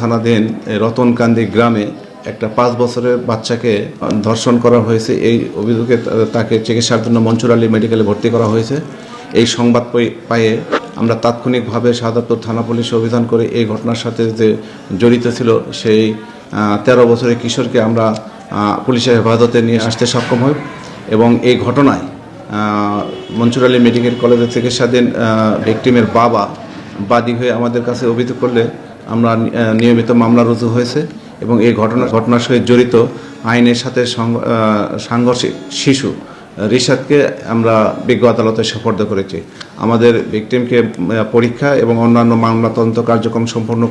থানাধীন রতনকান্দি গ্রামে একটা পাঁচ বছরের বাচ্চাকে ধর্ষণ করা হয়েছে। এই অভিযোগে তাকে চিকিৎসার জন্য মনসুর আলী মেডিকেলে ভর্তি করা হয়েছে। এই সংবাদ পেয়ে- আমরা তাৎক্ষণিকভাবে সাদাপুর থানা পুলিশে অভিযান করে এই ঘটনার সাথে যে জড়িত ছিল, সেই তেরো বছরের কিশোরকে আমরা পুলিশের হেফাজতে নিয়ে আসতে সক্ষম হই এবং এই ঘটনায় মনসুর আলী মেডিকেল কলেজের চিকিৎসাধীন ভিকটিমের বাবা বাদী হয়ে আমাদের কাছে অভিযোগ করলে আমরা নিয়মিত মামলা রুজু হয়েছে এবং এই ঘটনা ঘটনার সঙ্গে জড়িত আইনের সাথে সাংঘর্ষিক শিশু রিশাদকে আমরা বিজ্ঞ আদালতে সোপর্দ করেছি। আমাদের ভিকটিমকে পরীক্ষা এবং অন্যান্য মামলা তদন্ত কার্যক্রম সম্পন্ন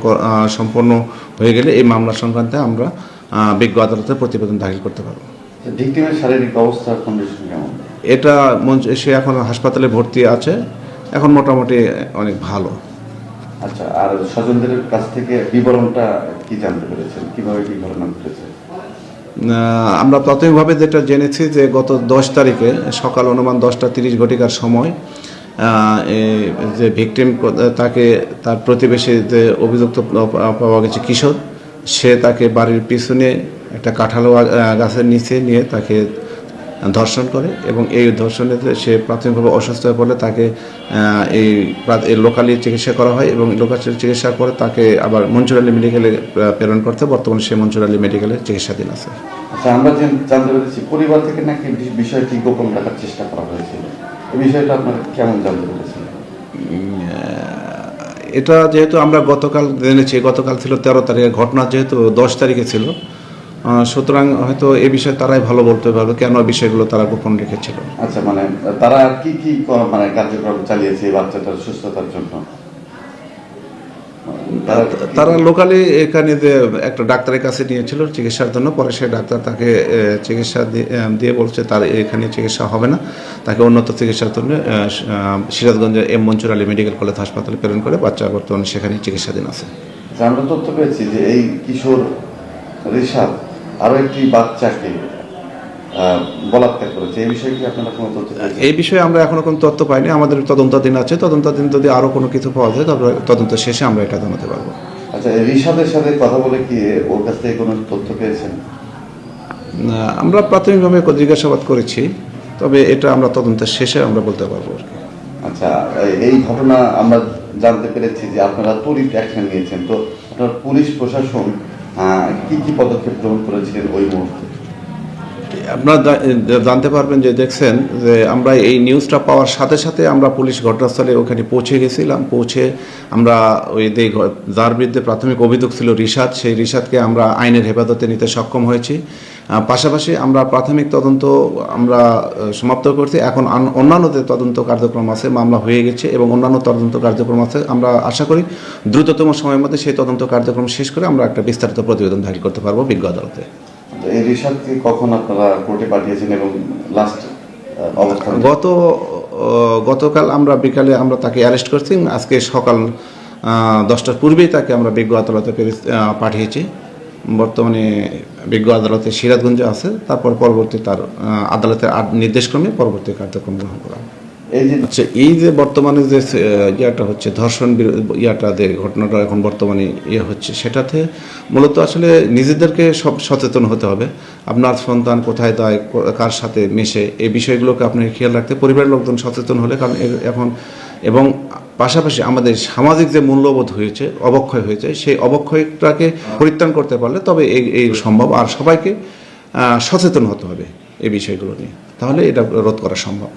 সম্পন্ন হয়ে গেলে এই মামলা সংক্রান্তে আমরা বিজ্ঞ আদালতে প্রতিবেদন দাখিল করতে পারব। ভিক্টিমের শারীরিক অবস্থা কন্ডিশন কেমন? এটা সে এখন হাসপাতালে ভর্তি আছে। এখন মোটামুটি অনেক ভালো। আচ্ছা আর স্বজনদের কাছ থেকে বিবরণটা কি জানতে পেরেছেন? কীভাবে কি ঘটনা ঘটেছে আমরা প্রাথমিকভাবে যেটা জেনেছি যে গত দশ তারিখে সকাল অনুমান দশটা তিরিশ ঘটিকার সময় যে ভিকটিম তাকে তার প্রতিবেশী যে অভিযুক্ত পাওয়া গেছে কিশোর, সে তাকে বাড়ির পিছনে একটা কাঁঠাল গাছের নিচে নিয়ে তাকে ধর্ষণ করে এবং এই ধর্ষণে সে প্রাথমিকভাবে অসুস্থ হয়ে পড়লে তাকে এই লোকালি চিকিৎসা করা হয় এবং লোকাল চিকিৎসার পরে তাকে আবার মঞ্জুর আলী মেডিকেলে প্রেরণ করতে বর্তমানে সে মঞ্জুর আলী মেডিকেলে চিকিৎসাধীন আছে। আচ্ছা আমরা যে জানতে পেরেছি পরিবার থেকে নাকি বিষয়টি গোপন রাখার চেষ্টা করা হয়েছিল এই বিষয়টা আপনারা কেমন জানতে পেরেছেন? এটা যেহেতু আমরা গতকাল জেনেছি গতকাল ছিল তেরো তারিখে ঘটনা যেহেতু দশ তারিখে ছিল সুতরাং হয়তো এ বিষয়ে তারাই ভালো বলতে পারবে কেন বিষয়গুলো তারা গোপন রেখেছিল। আচ্ছা মানে তারা কি কি মানে কার্যক্রম চালিয়েছে এই বাচ্চাটার সুস্থতার জন্য? তারা লোকালি এখানে যে একটা ডাক্তারের কাছে নিয়েছিল চিকিৎসার জন্য পরে সে ডাক্তার তাকে চিকিৎসা দিয়ে- বলছে তার এখানে চিকিৎসা হবে না। তাকে উন্নত চিকিৎসার জন্য সিরাজগঞ্জের M Monsur Ali medical college হাসপাতালে প্রেরণ করে বাচ্চা বর্তমানে সেখানে চিকিৎসাধীন আছে। আচ্ছা, আমরা তথ্য পেয়েছি যে এই কিশোর ঋষাদ আরও একটি বাচ্চাকে আহ, বলাৎকার করেছে। এই বিষয়ে কি আপনারা কোনো তথ্য এই বিষয়ে আমরা এখনও কোনো তথ্য পাইনি। আমাদের তদন্তাধীন আছে। তদন্তাধীন যদি আরও কোনো কিছু পাওয়া যায় তবে তদন্ত শেষে আমরা এটা জানাতে পারব। আচ্ছা ঋষাদের সাথে কথা বলে কি ওর কাছ থেকে কোনো তথ্য পেয়েছেন? আমরা প্রাথমিকভাবে জিজ্ঞাসাবাদ করেছি তবে এটা আমরা তদন্তের শেষে আমরা বলতে পারব আর কি। আচ্ছা এই- ঘটনা আমরা জানতে পেরেছি যে আপনারা তড়িৎ অ্যাকশন নিয়েছেন। তো আপনার পুলিশ প্রশাসন কি কি পদক্ষেপ গ্রহণ করেছিলেন ওই মুহূর্তে? আপনারা জানতে পারবেন যে দেখছেন যে আমরা এই নিউজটা পাওয়ার সাথে সাথে আমরা পুলিশ ঘটনাস্থলে ওখানে পৌঁছে গেছিলাম। পৌঁছে আমরা ওই যে যার বিরুদ্ধে প্রাথমিক অভিযোগ ছিল রিসাদ সেই রিসাদকে আমরা আইনের হেফাজতে নিতে সক্ষম হয়েছি। পাশাপাশি আমরা প্রাথমিক তদন্ত আমরা সমাপ্ত করছি। এখন অন্যান্য যে তদন্ত কার্যক্রম আছে মামলা হয়ে গেছে এবং অন্যান্য তদন্ত কার্যক্রম আছে। আমরা আশা করি দ্রুততম সময়ের মধ্যে সেই তদন্ত কার্যক্রম শেষ করে আমরা একটা বিস্তারিত প্রতিবেদন দাখিল করতে পারব বিজ্ঞ আদালতে। এই কখন আপনারা কোর্টে পাঠিয়েছেন এবং লাস্ট গত গতকাল আমরা বিকালে আমরা তাকে অ্যারেস্ট করছি। আজকে সকাল দশটার পূর্বেই তাকে আমরা বিজ্ঞ আদালতে পাঠিয়েছি। বর্তমানে বিজ্ঞ আদালতে সিরাজগঞ্জে আছে তারপর পরবর্তী তার আদালতের আদ- নির্দেশক্রমে পরবর্তী কার্যক্রম গ্রহণ করা এই যে আচ্ছা এই যে বর্তমানে যে ইয়াটা হচ্ছে ধর্ষণ ইয়াটা যে ঘটনাটা এখন বর্তমানে ইয়ে হচ্ছে সেটাতে মূলত আসলে নিজেদেরকে সব সচেতন হতে হবে। আপনার সন্তান কোথায় দেয় কার সাথে মেশে এই বিষয়গুলোকে আপনাকে খেয়াল রাখতে পরিবারের লোকজন সচেতন হলে কারণ এখন এবং পাশাপাশি আমাদের সামাজিক যে মূল্যবোধ হয়েছে, অবক্ষয় হয়েছে, সেই অবক্ষয়টাকে পরিত্রাণ করতে পারলে তবে এই এই সম্ভব। আর সবাইকে সচেতন হতে হবে এই বিষয়গুলো নিয়ে। তাহলে এটা রোধ করা সম্ভব।